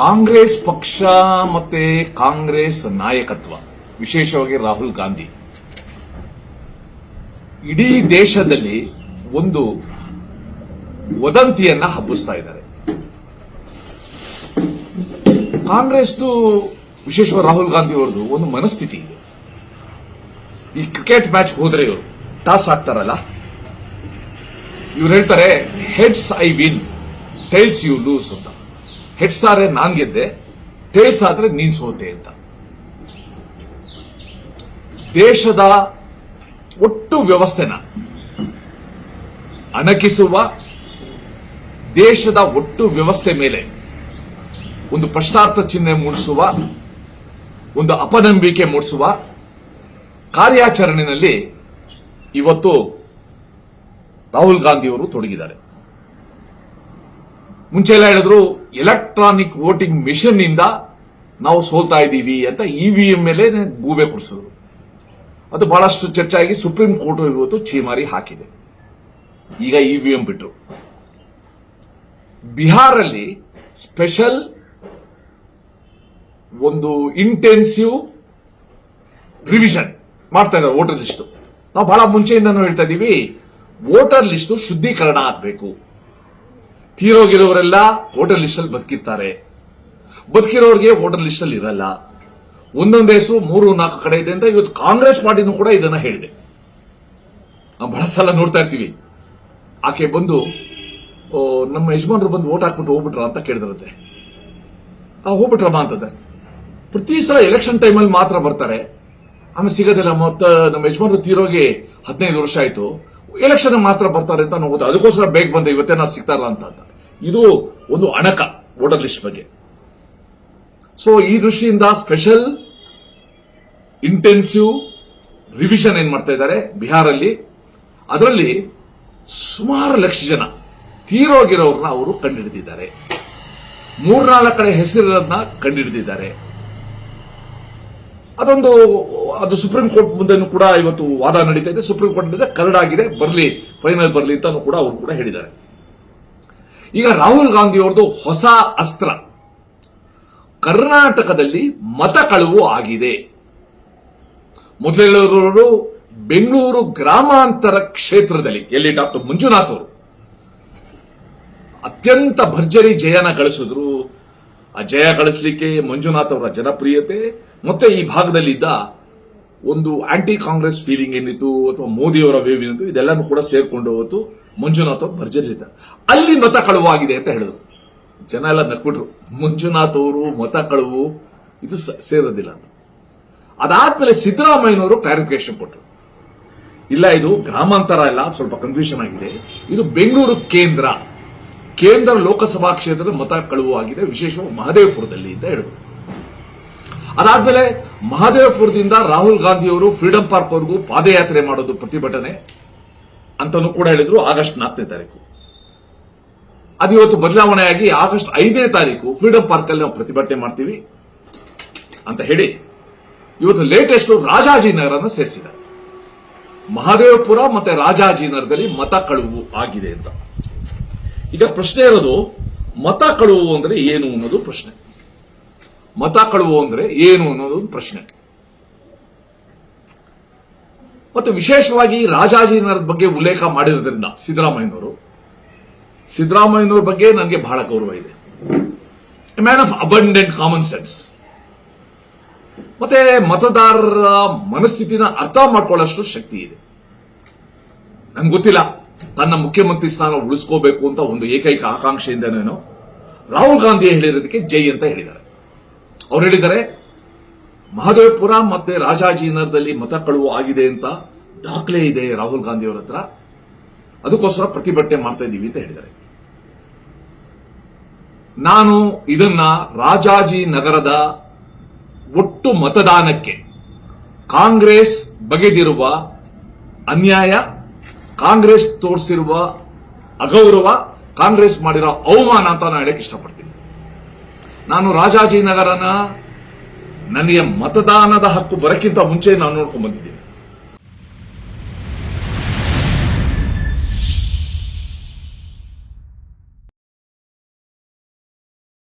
ಕಾಂಗ್ರೆಸ್ ಪಕ್ಷ ಮತ್ತೆ ಕಾಂಗ್ರೆಸ್ ನಾಯಕತ್ವ, ವಿಶೇಷವಾಗಿ ರಾಹುಲ್ ಗಾಂಧಿ. ಇಡೀ ದೇಶದಲ್ಲಿ ಒಂದು ವದಂತಿಯನ್ನ ಹಬ್ಬಿಸ್ತಾ ಇದ್ದಾರೆ. ಕಾಂಗ್ರೆಸ್ದು, ವಿಶೇಷವಾಗಿ ರಾಹುಲ್ ಗಾಂಧಿ ಅವರದು ಒಂದು ಮನಸ್ಥಿತಿ ಇದೆ. ಈ ಕ್ರಿಕೆಟ್ ಮ್ಯಾಚ್ ಹೋದ್ರೆ ಇವರು ಟಾಸ್ ಆಗ್ತಾರಲ್ಲ ಇವ್ರು ಹೇಳ್ತಾರೆ heads I win tails you lose ಅಂತ. ಹೆಡ್ಸ್ ಆದ್ರೆ ನಾನ್ ಗೆದ್ದೆ. ಟೇಲ್ಸ್ ಆದ್ರೆ ನೀನ್ ಸೋತೆ ಅಂತ. ದೇಶದ ಒಟ್ಟು ವ್ಯವಸ್ಥೆನ ಅಣಕಿಸುವ ದೇಶದ ಒಟ್ಟು ವ್ಯವಸ್ಥೆ ಮೇಲೆ ಒಂದು ಪ್ರಶ್ನಾರ್ಥ ಚಿಹ್ನೆ ಮೂಡಿಸುವ, ಒಂದು ಅಪನಂಬಿಕೆ ಮೂಡಿಸುವ ಕಾರ್ಯಾಚರಣೆಯಲ್ಲಿ ಇವತ್ತು ರಾಹುಲ್ ಗಾಂಧಿ ಅವರು ತೊಡಗಿದ್ದಾರೆ. ಮುಂಚೆ ಎಲ್ಲ ಹೇಳಿದ್ರು ಎಲೆಕ್ಟ್ರಾನಿಕ್ ವೋಟಿಂಗ್ ಮಿಷನ್ ಇಂದ ನಾವು ಸೋಲ್ತಾ ಇದ್ದೀವಿ ಅಂತ ಇವಿಎಂ ಮೇಲೆ ಗೂಬೆ ಕೊಡಿಸಿದ್ರು ಅದು ಬಹಳಷ್ಟು ಚರ್ಚೆ ಆಗಿ ಸುಪ್ರೀಂ ಕೋರ್ಟ್ ಇವತ್ತು ಚೀಮಾರಿ ಹಾಕಿದೆ. ಈಗ ಇವಿಎಂ ಬಿಟ್ಟರು ಬಿಹಾರಲ್ಲಿ ಸ್ಪೆಷಲ್ ಒಂದು ಇಂಟೆನ್ಸಿವ್ ರಿವಿಷನ್ ಮಾಡ್ತಾ ಇದ್ದಾರೆ ವೋಟರ್ ಲಿಸ್ಟ್ ನಾವು ಬಹಳ ಮುಂಚೆಯಿಂದನೂ ಹೇಳ್ತಾ ಇದ್ದೀವಿ ವೋಟರ್ ಲಿಸ್ಟ್ ಶುದ್ಧೀಕರಣ ಆಗಬೇಕು. ತೀರೋಗಿರೋರೆಲ್ಲ ವೋಟರ್ ಲಿಸ್ಟ್ ಅಲ್ಲಿ ಬದುಕಿರ್ತಾರೆ. ಬದುಕಿರೋರಿಗೆ ವೋಟರ್ ಲಿಸ್ಟ್ ಅಲ್ಲಿ ಇರಲ್ಲ. ಒಂದೊಂದು ಹೆಸರು ಮೂರು, ನಾಲ್ಕು ಕಡೆ ಇದೆ ಅಂತ ಇವತ್ತು ಕಾಂಗ್ರೆಸ್ ಪಾರ್ಟಿನೂ ಕೂಡ ಇದನ್ನ ಹೇಳಿದೆ. ಬಹಳ ಸಲ ನೋಡ್ತಾ ಇರ್ತೀವಿ. ಆಕೆ ಬಂದು ನಮ್ಮ ಯಜಮಾನರು ಬಂದು ವೋಟ್ ಹಾಕ್ಬಿಟ್ಟು ಹೋಗ್ಬಿಟ್ರ? ಅಂತ ಕೇಳಿದ್ರಂತೆ. ಆ, ಹೋಗ್ಬಿಟ್ರಮ್ಮ ಅಂತಂದ್ರೆ, ಪ್ರತಿ ಸಲ ಎಲೆಕ್ಷನ್ ಟೈಮಲ್ಲಿ ಮಾತ್ರ ಬರ್ತಾರೆ. ಆಮೇಲೆ ಸಿಗೋದಿಲ್ಲ, ಮತ್ತ ನಮ್ಮ ಯಜಮಾನರು ತೀರೋಗಿ ಹದಿನೈದು ವರ್ಷ ಆಯ್ತು. ಎಲೆಕ್ಷನ್ ಮಾತ್ರ ಬರ್ತಾರೆ ಅಂತ ನಾವು ಅದಕ್ಕೋಸ್ಕರ ಬೇಗ ಬಂದೆ, ಇವತ್ತೇ ನಾವು ಅಂತ ಅಂತ. ಇದು ಒಂದು ಅಣಕ ವೋಟರ್ ಲಿಸ್ಟ್ ಬಗ್ಗೆ. ಸೊ ಈ ದೃಷ್ಟಿಯಿಂದ ಸ್ಪೆಷಲ್ ಇಂಟೆನ್ಸಿವ್ ರಿವಿಷನ್ ಏನ್ ಮಾಡ್ತಾ ಇದ್ದಾರೆ ಬಿಹಾರಲ್ಲಿ? ಅದರಲ್ಲಿ ಸುಮಾರು ಲಕ್ಷ ಜನ ತೀರೋಗಿರೋರನ್ನ ಅವರು ಕಂಡುಹಿಡಿದಿದ್ದಾರೆ ಮೂರ್ನಾಲ್ಕು ಕಡೆ ಹೆಸರಿರೋದನ್ನ ಕಂಡುಹಿಡಿದಿದ್ದಾರೆ ಅದೊಂದು, ಅದು ಸುಪ್ರೀಂ ಕೋರ್ಟ್ ಮುಂದೆನೂ ಕೂಡ ಇವತ್ತು ವಾದ ನಡೀತಾ ಇದೆ. ಸುಪ್ರೀಂ ಕೋರ್ಟ್ ಕರಡಾಗಿದೆ ಬರಲಿ ಫೈನಲ್ ಬರಲಿ ಅಂತ ಕೂಡ ಅವರು ಕೂಡ ಹೇಳಿದ್ದಾರೆ. ಈಗ ರಾಹುಲ್ ಗಾಂಧಿ ಹೊಸ ಅಸ್ತ್ರ. ಕರ್ನಾಟಕದಲ್ಲಿ ಮತ ಕಳುವು ಆಗಿದೆ. ಮೊದಲೇಳವರು ಬೆಂಗಳೂರು ಗ್ರಾಮಾಂತರ ಕ್ಷೇತ್ರದಲ್ಲಿ, ಎಲ್ಲಿ ಡಾಕ್ಟರ್ ಮಂಜುನಾಥ್ ಅವರು? ಅತ್ಯಂತ ಭರ್ಜರಿ ಜಯನ ಗಳಿಸಿದ್ರು. ಆ ಜಯ ಗಳಿಸಲಿಕ್ಕೆ ಮಂಜುನಾಥ್ ಅವರ ಜನಪ್ರಿಯತೆ, ಮತ್ತೆ ಈ ಭಾಗದಲ್ಲಿದ್ದ ಒಂದು ಆಂಟಿ ಕಾಂಗ್ರೆಸ್ ಫೀಲಿಂಗ್ ಏನಿತ್ತು, ಅಥವಾ ಮೋದಿ ಅವರ ವೇವ್ ಏನಿತ್ತು, ಇದೆಲ್ಲನೂ ಕೂಡ ಸೇರ್ಕೊಂಡು ಹೋತು ಮಂಜುನಾಥ್ ಅವರು ಭರ್ಜರಿಸಿದ್ದ ಅಲ್ಲಿ ಮತ ಕಳುವಾಗಿದೆ ಅಂತ ಹೇಳಿದ್ರು. ಜನ ಎಲ್ಲ ನಕ್ಬಿಟ್ರು, ಮಂಜುನಾಥ್ ಅವರು ಮತ ಕಳುವು, ಇದು ಸೇರೋದಿಲ್ಲ ಅಂತ. ಅದಾದ್ಮೇಲೆ ಸಿದ್ದರಾಮಯ್ಯನವರು ಕ್ಲಾರಿಫಿಕೇಶನ್ ಕೊಟ್ಟರು ಇಲ್ಲ, ಇದು ಗ್ರಾಮಾಂತರ ಇಲ್ಲ ಸ್ವಲ್ಪ ಕನ್ಫ್ಯೂಷನ್ ಆಗಿದೆ. ಇದು ಬೆಂಗಳೂರು ಕೇಂದ್ರ ಕೇಂದ್ರ ಲೋಕಸಭಾ ಕ್ಷೇತ್ರದ ಮತ ಕಳುವು ಆಗಿದೆ, ವಿಶೇಷವಾಗಿ ಮಹದೇವಪುರದಲ್ಲಿ ಅಂತ ಹೇಳಿದ್ರು. ಅದಾದ್ಮೇಲೆ ಮಹದೇವಪುರದಿಂದ ರಾಹುಲ್ ಗಾಂಧಿ ಅವರು ಫ್ರೀಡಂ ಪಾರ್ಕ್ ವರೆಗೂ ಪಾದಯಾತ್ರೆ ಮಾಡೋದು ಪ್ರತಿಭಟನೆ ಅಂತಾನೂ ಕೂಡ ಹೇಳಿದ್ರು ಆಗಸ್ಟ್ ನಾಲ್ಕನೇ ತಾರೀಕು. ಅದು ಇವತ್ತು ಬದಲಾವಣೆಯಾಗಿ ಆಗಸ್ಟ್ ಐದನೇ ತಾರೀಕು ಫ್ರೀಡಂ ಪಾರ್ಕ್ ಅಲ್ಲಿ ನಾವು ಪ್ರತಿಭಟನೆ ಮಾಡ್ತೀವಿ ಅಂತ ಹೇಳಿ ಇವತ್ತು ಲೇಟೆಸ್ಟ್ ರಾಜಾಜಿನಗರನ ಸೇರಿಸಿದ ಮಹದೇವಪುರ ಮತ್ತೆ ರಾಜಾಜಿನಗರದಲ್ಲಿ ಮತ ಕಳುವು ಆಗಿದೆ ಅಂತ. ಈಗ ಪ್ರಶ್ನೆ ಇರೋದು ಮತ ಕಳುವು ಅಂದ್ರೆ ಏನು ಅನ್ನೋದು ಪ್ರಶ್ನೆ. ಮತ ಕಳುವು ಅಂದ್ರೆ ಏನು ಅನ್ನೋದು ಒಂದು ಪ್ರಶ್ನೆ. ಮತ್ತು ವಿಶೇಷವಾಗಿ ರಾಜಾಜಿನರ ಬಗ್ಗೆ ಉಲ್ಲೇಖ ಮಾಡಿರೋದ್ರಿಂದ ಸಿದ್ದರಾಮಯ್ಯನವರು, ಸಿದ್ದರಾಮಯ್ಯನವ್ರ ಬಗ್ಗೆ ನನಗೆ ಬಹಳ ಗೌರವ ಇದೆ. Man of abundant common sense. ಮತ್ತೆ ಮತದಾರರ ಮನಸ್ಥಿತಿನ ಅರ್ಥ ಮಾಡ್ಕೊಳ್ಳೋಷ್ಟು ಶಕ್ತಿ ಇದೆ. ನಂಗೆ ಗೊತ್ತಿಲ್ಲ. ತನ್ನ ಮುಖ್ಯಮಂತ್ರಿ ಸ್ಥಾನ ಉಳಿಸ್ಕೋಬೇಕು ಅಂತ ಒಂದು ಏಕೈಕ ಆಕಾಂಕ್ಷೆಯಿಂದನೇನೋ ರಾಹುಲ್ ಗಾಂಧಿ ಹೇಳಿರೋದಕ್ಕೆ ಜೈ ಅಂತ ಹೇಳಿದ್ದಾರೆ. ಅವ್ರು ಹೇಳಿದ್ದಾರೆ ಮಹದೇವಪುರ ಮತ್ತೆ ರಾಜಾಜಿನಗರದಲ್ಲಿ ಮತ ಕಳುವು ಆಗಿದೆ ಅಂತ ದಾಖಲೆ ಇದೆ ರಾಹುಲ್ ಗಾಂಧಿ ಅವರ ಹತ್ರ. ಅದಕ್ಕೋಸ್ಕರ ಪ್ರತಿಭಟನೆ ಮಾಡ್ತಾ ಇದ್ದೀವಿ ಅಂತ ಹೇಳಿದ್ದಾರೆ. ನಾನು ಇದನ್ನ ರಾಜಾಜಿ ನಗರದ ಒಟ್ಟು ಮತದಾನಕ್ಕೆ ಕಾಂಗ್ರೆಸ್ ಬಗೆದಿರುವ ಅನ್ಯಾಯ, ಕಾಂಗ್ರೆಸ್ ತೋರಿಸಿರುವ ಅಗೌರವ, ಕಾಂಗ್ರೆಸ್ ಮಾಡಿರೋ ಅವಮಾನ ಅಂತ ನಾನು ಹೇಳಕ್ಕೆ ಇಷ್ಟಪಡ್ತೀನಿ. ನಾನು ರಾಜಾಜಿನಗರನ ನನಗೆ ಮತದಾನದ ಹಕ್ಕು ಬರಕ್ಕಿಂತ ಮುಂಚೆ ನಾನು ನೋಡ್ಕೊಂಡ್ ಬಂದಿದ್ದೀನಿ.